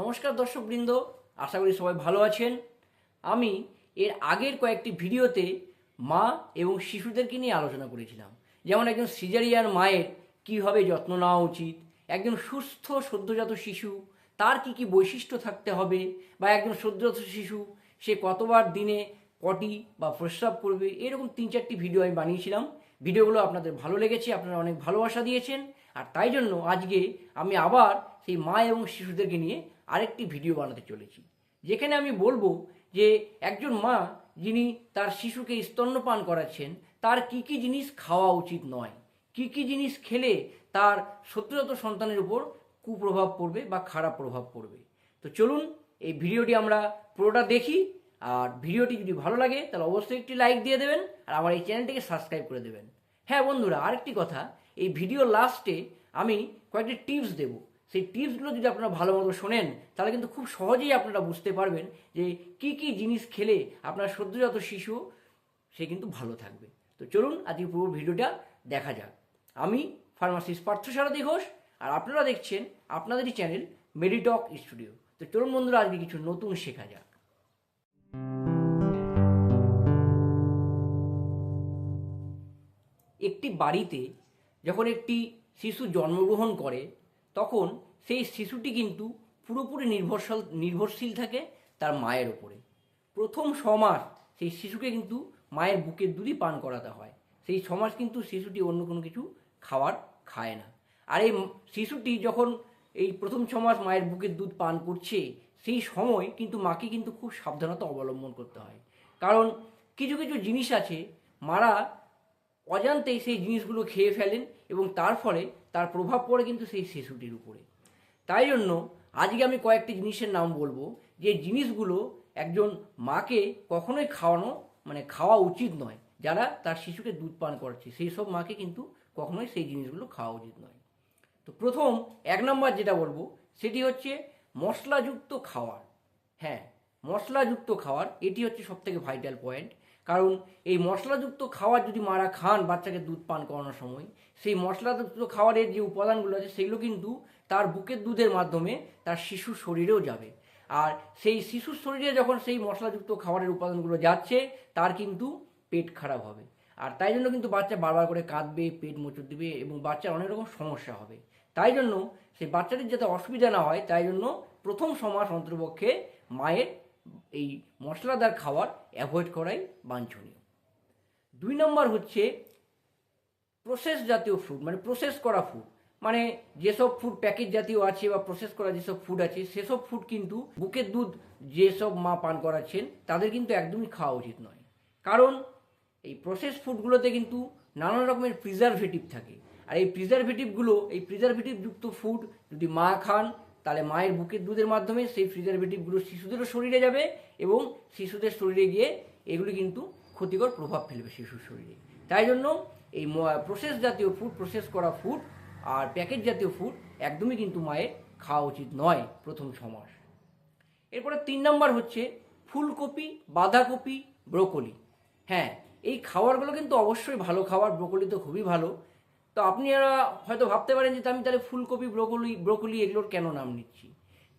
নমস্কার দর্শকবৃন্দ, আশা করি সবাই ভালো আছেন। আমি এর আগের কয়েকটি ভিডিওতে মা এবং শিশুদেরকে নিয়ে আলোচনা করেছিলাম। যেমন একজন সিজারিয়ান মায়ের কীভাবে যত্ন নেওয়া উচিত, একজন সুস্থ সদ্যজাত শিশু, তার কি কি বৈশিষ্ট্য থাকতে হবে, বা একজন সদ্যজাত শিশু, সে কতবার দিনে পটি বা প্রস্রাব করবে, এরকম তিন চারটি ভিডিও আমি বানিয়েছিলাম। ভিডিওগুলো আপনাদের ভালো লেগেছে, আপনারা অনেক ভালোবাসা দিয়েছেন, আর তাই জন্য আজকে আমি আবার সেই মা এবং শিশুদেরকে নিয়ে আরেকটি ভিডিও বানাতে চলেছি, যেখানে আমি বলব যে একজন মা যিনি তার শিশুকে স্তন্যপান করাচ্ছেন, তার কি কি জিনিস খাওয়া উচিত নয়, কি কি জিনিস খেলে তার সত্যজাত সন্তানের উপর কুপ্রভাব পড়বে বা খারাপ প্রভাব পড়বে। তো চলুন, এই ভিডিওটি আমরা পুরোটা দেখি, আর ভিডিওটি যদি ভালো লাগে, তাহলে অবশ্যই একটি লাইক দিয়ে দেবেন, আর আমার এই চ্যানেলটিকে সাবস্ক্রাইব করে দেবেন। হ্যাঁ বন্ধুরা, আরেকটি কথা, এই ভিডিও লাস্টে আমি কয়েকটি টিপস দেব। সেই টিপসগুলো যদি আপনারা ভালো মতো শোনেন, তাহলে কিন্তু খুব সহজেই আপনারা বুঝতে পারবেন যে কি কি জিনিস খেলে আপনার সদ্যজাত শিশু, সে কিন্তু ভালো থাকবে। তো চলুন আজকে পুরো ভিডিওটা দেখা যাক। আমি ফার্মাসিস্ট পার্থসারথী ঘোষ, আর আপনারা দেখছেন আপনাদেরই চ্যানেল মেডিটক স্টুডিও তো চলুন বন্ধুরা, আজকে কিছু নতুন শেখা যাক। একটি বাড়িতে যখন একটি শিশু জন্মগ্রহণ করে তখন সেই শিশুটি কিন্তু পুরোপুরি নির্ভরশীল নির্ভরশীল থাকে তার মায়ের ওপরে। প্রথম ছমাস সেই শিশুকে কিন্তু মায়ের বুকের দুধই পান করাতে হয়। সেই ছমাস কিন্তু শিশুটি অন্য কোনো কিছু খাবার খায় না। আর এই শিশুটি যখন এই প্রথম ছমাস মায়ের বুকের দুধ পান করছে, সেই সময় কিন্তু মাকে কিন্তু খুব সাবধানতা অবলম্বন করতে হয়। কারণ কিছু কিছু জিনিস আছে, মারা অজান্তেই সেই জিনিসগুলো খেয়ে ফেলেন এবং তার ফলে তার প্রভাব পড়ে কিন্তু সেই শিশুটির উপরে। তাই জন্য আজকে আমি কয়েকটি জিনিসের নাম বলব, যে জিনিসগুলো একজন মাকে কখনোই খাওয়ানো মানে খাওয়া উচিত নয়, যারা তার শিশুকে দুধ পান করাচ্ছে। সেই সব মাকে কিন্তু কখনোই সেই জিনিসগুলো খাওয়া উচিত নয়। তো প্রথম, এক নম্বর যেটা বলব, সেটি হচ্ছে মশলাযুক্ত খাবার হ্যাঁ মশলাযুক্ত খাবার এটি হচ্ছে সবথেকে ভাইটাল পয়েন্ট কারণ এই মশলাযুক্ত খাবার যদি মারা খান বাচ্চাকে দুধ পান করানোর সময়, সেই মশলাযুক্ত খাবারের যে উপাদানগুলো আছে সেগুলো কিন্তু তার বুকের দুধের মাধ্যমে তার শিশুর শরীরেও যাবে। আর সেই শিশুর শরীরে যখন সেই মশলাযুক্ত খাবারের উপাদানগুলো যাচ্ছে, তার কিন্তু পেট খারাপ হবে। আর তাই জন্য কিন্তু বাচ্চা বারবার করে কাঁদবে, পেট মোচড় দিবে এবং বাচ্চার অনেক রকম সমস্যা হবে। তাই জন্য সেই বাচ্চাটির যাতে অসুবিধা না হয়, তাই জন্য প্রথম সমাস অন্তর্পক্ষে মায়ের এই মশলাদার খাবার অ্যাভয়েড করাই বাঞ্ছনীয়। দুই নম্বর হচ্ছে প্রসেস জাতীয় ফুড মানে প্রসেস করা ফুড মানে যেসব ফুড প্যাকেট জাতীয় আছে বা প্রসেস করা যেসব ফুড আছে, সেসব ফুড কিন্তু বুকের দুধ যেসব মা পান করাচ্ছেন, তাদের কিন্তু একদমই খাওয়া উচিত নয়। কারণ এই প্রসেস ফুডগুলোতে কিন্তু নানান রকমের প্রিজারভেটিভ থাকে। আর এই প্রিজারভেটিভগুলো এই প্রিজারভেটিভযুক্ত ফুড যদি মা খান তাহলে মায়ের বুকের দুধের মাধ্যমে সেই প্রিজারভেটিভগুলো শিশুদেরও শরীরে যাবে এবং শিশুদের শরীরে গিয়ে এগুলি কিন্তু ক্ষতিকর প্রভাব ফেলবে শিশুর শরীরে। তাই জন্য এই প্রসেস জাতীয় ফুড প্রসেস করা ফুড আর প্যাকেট জাতীয় ফুড একদমই কিন্তু মায়ের খাওয়া উচিত নয় প্রথম ছমাস এরপরে তিন নম্বর হচ্ছে ফুলকপি, বাঁধাকপি, ব্রোকলি। হ্যাঁ এই খাবারগুলো কিন্তু অবশ্যই ভালো খাবার, ব্রোকলি তো খুবই ভালো। তো আপনারা হয়তো ভাবতে পারেন যে আমি তাহলে ফুলকপি, ব্রোকলি ব্রোকলি এগুলোর কেন নাম নিচ্ছি?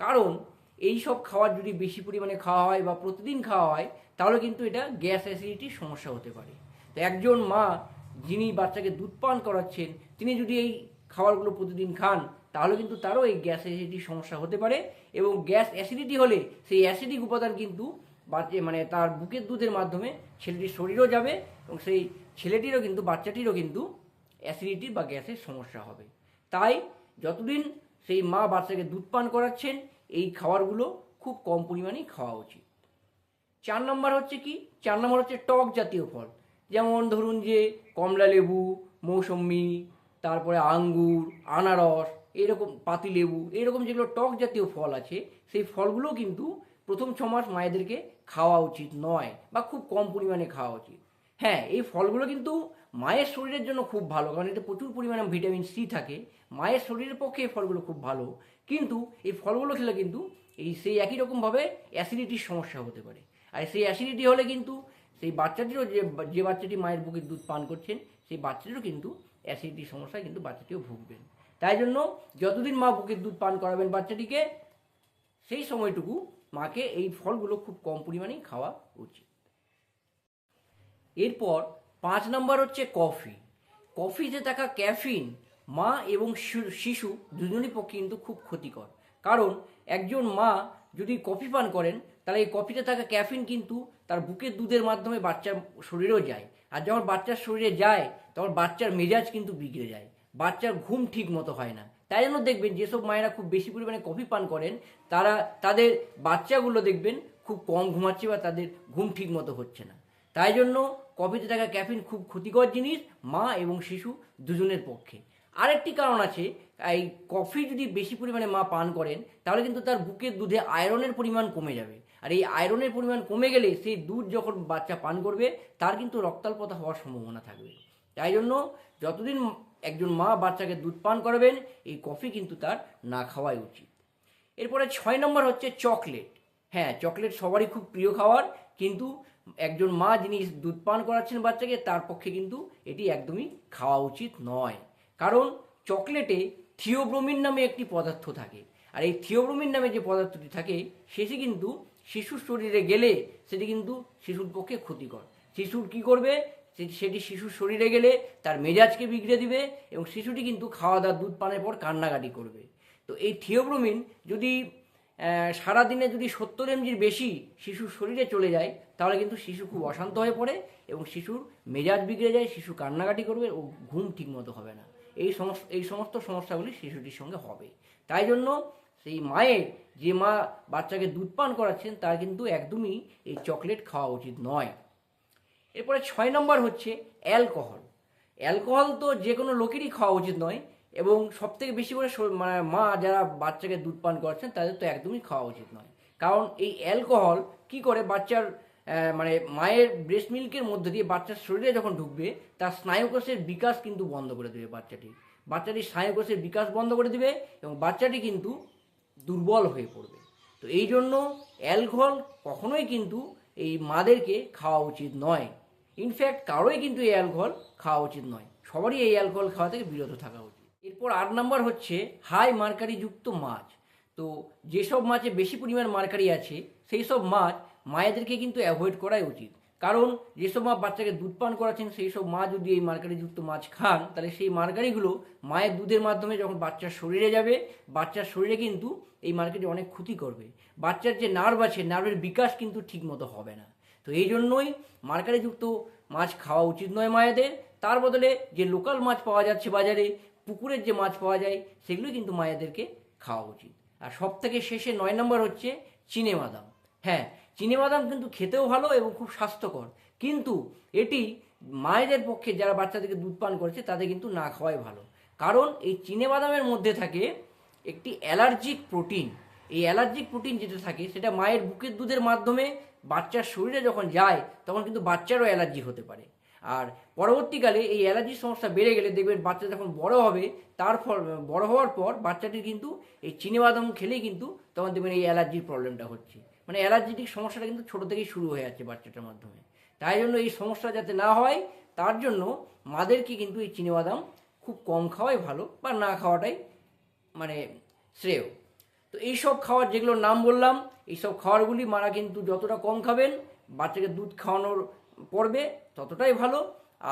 কারণ এই সব খাবার যদি বেশি পরিমাণে খাওয়া হয় বা প্রতিদিন খাওয়া হয়, তাহলে কিন্তু এটা গ্যাস অ্যাসিডিটির সমস্যা হতে পারে। তো একজন মা যিনি বাচ্চাকে দুধ পান করাচ্ছেন, তিনি যদি এই খাবারগুলো প্রতিদিন খান, তাহলে কিন্তু তারও এই গ্যাস অ্যাসিডিটির সমস্যা হতে পারে এবং গ্যাস অ্যাসিডিটি হলে সেই অ্যাসিডিক উপাদান কিন্তু বাচ্চা মানে তার বুকের দুধের মাধ্যমে ছেলেটির শরীরও যাবে এবং সেই ছেলেটিরও কিন্তু, বাচ্চাটিরও কিন্তু অ্যাসিডিটি বা গ্যাসের সমস্যা হবে। তাই যতদিন সেই মা বাচ্চাকে দুধ পান করাচ্ছেন, এই খাবারগুলো খুব কম পরিমাণেই খাওয়া উচিত। চার নম্বর হচ্ছে কি? চার নম্বর হচ্ছে টক জাতীয় ফল। যেমন ধরুন যে কমলা লেবু, মৌসম্বি, তারপরে আঙ্গুর, আনারস, এরকম পাতিলেবু এরকম যেগুলো টক জাতীয় ফল আছে, সেই ফলগুলো কিন্তু প্রথম ছ মাস মায়েদেরকে খাওয়া উচিত নয় বা খুব কম পরিমাণে খাওয়া উচিত। হ্যাঁ এই ফলগুলো কিন্তু মায়ের শরীরের জন্য খুব ভালো, কারণ এতে প্রচুর পরিমাণে ভিটামিন সি থাকে। মায়ের শরীরের পক্ষে এই ফলগুলো খুব ভালো। কিন্তু এই ফলগুলো খেলে কিন্তু এই সেই একই রকমভাবে অ্যাসিডিটির সমস্যা হতে পারে। আর সেই অ্যাসিডিটি হলে কিন্তু সেই বাচ্চাটিরও যে যে বাচ্চাটি মায়ের বুকের দুধ পান করছেন, সেই বাচ্চাটিরও কিন্তু অ্যাসিডিটির সমস্যায় কিন্তু বাচ্চাটিও ভুগবেন। তাই জন্য যতদিন মা বুকের দুধ পান করাবেন বাচ্চাটিকে, সেই সময়টুকু মাকে এই ফলগুলো খুব কম পরিমাণেই খাওয়া উচিত। এরপর পাঁচ নম্বর হচ্ছে কফি। কফিতে থাকা ক্যাফিন, মা এবং শিশু দুজনই পক্ষে কিন্তু খুব ক্ষতিকর। কারণ একজন মা যদি কফি পান করেন, তাহলে এই কফিতে থাকা ক্যাফিন কিন্তু তার বুকের দুধের মাধ্যমে বাচ্চার শরীরেও যায়। আর যখন বাচ্চার শরীরে যায়, তখন বাচ্চার মেজাজ কিন্তু বিগড়ে যায়। বাচ্চার ঘুম ঠিক মতো হয় না। তাই জন্য দেখবেন যেসব মায়েরা খুব বেশি পরিমাণে কফি পান করেন, তারা, তাদের বাচ্চাগুলো দেখবেন খুব কম ঘুমাচ্ছে বা তাদের ঘুম ঠিক মতো হচ্ছে না। তাই জন্য কফিতে থাকা ক্যাফিন খুব ক্ষতিকর জিনিস, মা এবং শিশু দুজনের পক্ষে। আরেকটি কারণ আছে, এই কফি যদি বেশি পরিমাণে মা পান করেন, তাহলে কিন্তু তার বুকের দুধে আয়রনের পরিমাণ কমে যাবে। আর এই আয়রনের পরিমাণ কমে গেলে সেই দুধ যখন বাচ্চা পান করবে, তার কিন্তু রক্তাল্পতা হওয়ার সম্ভাবনা থাকবে। তাই জন্য যতদিন একজন মা বাচ্চাকে দুধ পান করাবেন, এই কফি কিন্তু তার না খাওয়াই উচিত। এরপরে ছয় নম্বর হচ্ছে চকলেট। হ্যাঁ চকলেট সবারই খুব প্রিয় খাবার, কিন্তু একজন মা যিনি দুধ পান করাচ্ছেন বাচ্চাকে, তার পক্ষে কিন্তু এটি একদমই খাওয়া উচিত নয়। কারণ চকলেটে থিওব্রোমিন নামে একটি পদার্থ থাকে। আর এই থিওব্রোমিন নামে যে পদার্থটি থাকে, সেটি কিন্তু শিশুর শরীরে গেলে সেটি কিন্তু শিশুর পক্ষে ক্ষতিকর। শিশুর কি করবে? সেটি শিশুর শরীরে গেলে তার মেজাজকে বিগড়ে দিবে এবং শিশুটি কিন্তু খাওয়া দাওয়া দুধ পানের পর কান্নাকাটি করবে। তো এই থিওব্রোমিন যদি সারাদিনে যদি সত্তর এমজির বেশি শিশুর শরীরে চলে যায়, তাহলে কিন্তু শিশু খুব অশান্ত হয়ে পড়ে এবং শিশুর মেজাজ বিগড়ে যায়, শিশু কান্নাকাটি করবে ও ঘুম ঠিকমতো হবে না। এই সমস্ত এই সমস্ত সমস্যাগুলি শিশুটির সঙ্গে হবে। তাই জন্য সেই মায়ের যে মা বাচ্চাকে দুধ পান করাচ্ছেন, তার কিন্তু একদমই এই চকলেট খাওয়া উচিত নয়। এরপরে ছয় নম্বর হচ্ছে অ্যালকোহল। অ্যালকোহল তো যে কোনো লোকেরই খাওয়া উচিত নয়। এবং সবথেকে বেশি করে মানে মা যারা বাচ্চাকে দুধ পান করছেন তাদের তো একদমই খাওয়া উচিত নয়। কারণ এই অ্যালকোহল কি করে বাচ্চার মানে মায়ের ব্রেস্ট মিল্কের মধ্যে দিয়ে বাচ্চার শরীরে যখন ঢুকবে, তার স্নায়ুকোষের বিকাশ কিন্তু বন্ধ করে দেবে বাচ্চাটি। বাচ্চাটি স্নায়ুকোষের বিকাশ বন্ধ করে দেবে এবং বাচ্চাটি কিন্তু দুর্বল হয়ে পড়বে। তো এই জন্য অ্যালকোহল কখনোই কিন্তু এই মাদেরকে খাওয়া উচিত নয়। ইনফ্যাক্ট কারোই কিন্তু এই অ্যালকোহল খাওয়া উচিত নয়। সবারই এই অ্যালকোহল খাওয়া থেকে বিরত থাকা উচিত। এরপর আট নম্বর হচ্ছে হাই মার্কারিযুক্ত মাছ। তো যেসব মাছে বেশি পরিমাণ মার্কারি আছে, সেই সব মাছ মায়েদেরকে কিন্তু অ্যাভয়েড করাই উচিত। কারণ যেসব মা বাচ্চাকে দুধ পান করাচ্ছেন, সেই সব মা যদি এই মার্কারিযুক্ত মাছ খান, তাহলে সেই মার্কারিগুলো মায়ের দুধের মাধ্যমে যখন বাচ্চার শরীরে যাবে, বাচ্চার শরীরে কিন্তু এই মার্কেটে অনেক ক্ষতি করবে। বাচ্চার যে নার্ভ আছে নার্ভের বিকাশ কিন্তু ঠিকমতো হবে না। তো এই জন্যই মার্কারিযুক্ত মাছ খাওয়া উচিত নয় মায়েদের। তার বদলে যে লোকাল মাছ পাওয়া যাচ্ছে বাজারে পুকুরের যে মাছ পাওয়া যায়, সেগুলো কিন্তু মায়েদেরকে খাওয়া উচিত। আর সব থেকে শেষে নয় নম্বর হচ্ছে চিনে বাদাম। হ্যাঁ চিনে বাদাম কিন্তু খেতেও ভালো এবং খুব স্বাস্থ্যকর। কিন্তু এটি মায়েদের পক্ষে যারা বাচ্চাদেরকে দুধ পান করছে, তাদের কিন্তু না খাওয়াই ভালো। কারণ এই চিনে বাদামের মধ্যে থাকে একটি অ্যালার্জিক প্রোটিন। এই অ্যালার্জিক প্রোটিন যেটা থাকে, সেটা মায়ের বুকের দুধের মাধ্যমে বাচ্চার শরীরে যখন যায়, তখন কিন্তু বাচ্চারও অ্যালার্জি হতে পারে। আর পরবর্তীকালে এই অ্যালার্জির সমস্যা বেড়ে গেলে দেখবেন বাচ্চা যখন বড় হবে, তার ফল, বড় হওয়ার পর বাচ্চাটির কিন্তু এই চিনিবাদাম খেলেই কিন্তু তখন দেখবেন এই অ্যালার্জির প্রবলেমটা হচ্ছে। মানে অ্যালার্জিটিক সমস্যাটা কিন্তু ছোটো থেকেই শুরু হয়ে যাচ্ছে বাচ্চাটার মাধ্যমে। তাই জন্য এই সমস্যা যাতে না হয়, তার জন্য মাদেরকে কিন্তু এই চিনিবাদাম খুব কম খাওয়াই ভালো বা না খাওয়াটাই মানে শ্রেয়। তো এইসব খাওয়ার যেগুলোর নাম বললাম, এইসব খাওয়ারগুলি মারা কিন্তু যতটা কম খাবেন, বাচ্চাকে দুধ খাওয়ানোর পর্বে ততটাই ভালো।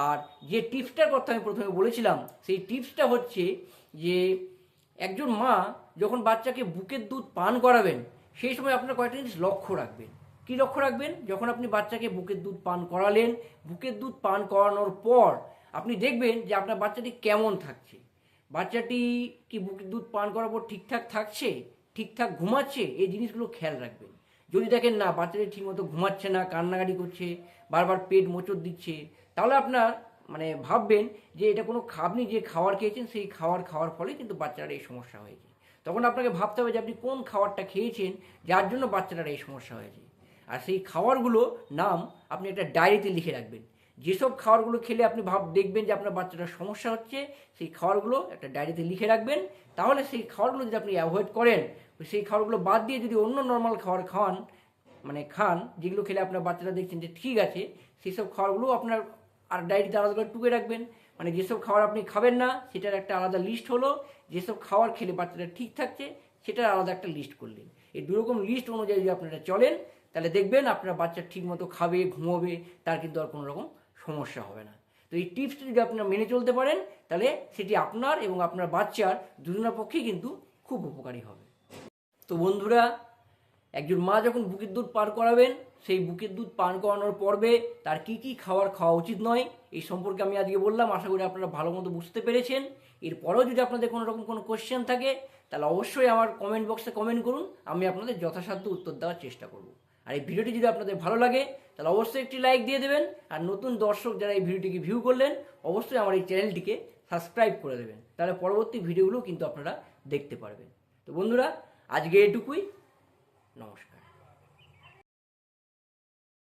আর যে টিপসটার কথা আমি প্রথমে বলেছিলাম, সেই টিপসটা হচ্ছে যে একজন মা যখন বাচ্চাকে বুকের দুধ পান করাবেন, সেই সময় আপনার কয়েকটা জিনিস লক্ষ্য রাখবেন। কী লক্ষ্য রাখবেন? যখন আপনি বাচ্চাকে বুকের দুধ পান করালেন, বুকের দুধ পান করানোর পর আপনি দেখবেন যে আপনার বাচ্চাটি কেমন থাকছে। বাচ্চাটি কি বুকের দুধ পান করার পর ঠিকঠাক থাকছে? ঠিকঠাক ঘুমাচ্ছে? এই জিনিসগুলো খেয়াল রাখবেন। যদি দেখেন না, বাচ্চাটি ঠিকমতো ঘুমাচ্ছে না, কান্নাকাটি করছে বারবার পেট মোচড় দিচ্ছে, তাহলে আপনার মানে ভাববেন যে এটা কোনো আপনি যে খাবার খেয়েছেন, সেই খাবার খাওয়ার ফলে কিন্তু বাচ্চাটার এই সমস্যা হয়েছে। তখন আপনাকে ভাবতে হবে যে আপনি কোন খাবারটা খেয়েছেন, যার জন্য বাচ্চাটার এই সমস্যা হয়েছে। আর সেই খাবারগুলো নাম আপনি একটা ডায়েরিতে লিখে রাখবেন। যেসব খাবারগুলো খেলে আপনি ভাব, দেখবেন যে আপনার বাচ্চাটার সমস্যা হচ্ছে, সেই খাবারগুলো একটা ডায়েরিতে লিখে রাখবেন। তাহলে সেই খাবারগুলো যদি আপনি অ্যাভয়েড করেন, সেই খাবারগুলো বাদ দিয়ে যদি অন্য নর্মাল খাবার খাওয়ান মানে খান, যেগুলো খেলে আপনার বাচ্চারা দেখছেন যে ঠিক আছে সেই সব খাবারগুলো আপনার আর ডায়েরিতে আলাদা করে টুকে রাখবেন। মানে যেসব খাবার আপনি খাবেন না, সেটার একটা আলাদা লিস্ট হলো। যেসব খাবার খেলে বাচ্চাটা ঠিক থাকছে, সেটার আলাদা একটা লিস্ট করলেন। এই দুরকম লিস্ট অনুযায়ী যদি আপনারা চলেন, তাহলে দেখবেন আপনার বাচ্চা ঠিক মতো খাবে, ঘুমোবে, তার কিন্তু আর কোনো রকম সমস্যা হবে না। তো এই টিপসটি যদি আপনারা মেনে চলতে পারেন, তাহলে সেটি আপনার এবং আপনার বাচ্চার দুজনের পক্ষেই কিন্তু খুব উপকারী হবে। তো বন্ধুরা একজন মা যখন বুকের দুধ পার করাবেন, সেই বুকের দুধ পান করানোর পর্বে তার কি কি খাবার খাওয়া উচিত নয়, এই সম্পর্কে আমি আজকে বললাম। আশা করি আপনারা ভালো মতো বুঝতে পেরেছেন। এরপরেও যদি আপনাদের কোনো রকম কোনো কোয়েশ্চেন থাকে, তাহলে অবশ্যই আমার কমেন্ট বক্সে কমেন্ট করুন। আমি আপনাদের যথাসাধ্য উত্তর দেওয়ার চেষ্টা করব। আর এই ভিডিওটি যদি আপনাদের ভালো লাগে, তাহলে অবশ্যই একটি লাইক দিয়ে দেবেন। আর নতুন দর্শক যারা এই ভিডিওটিকে ভিউ করলেন, অবশ্যই আমার এই চ্যানেলটিকে সাবস্ক্রাইব করে দেবেন। তাহলে পরবর্তী ভিডিওগুলো কিন্তু আপনারা দেখতে পারবেন। তো বন্ধুরা, আজকে এটুকুই। নমস্কার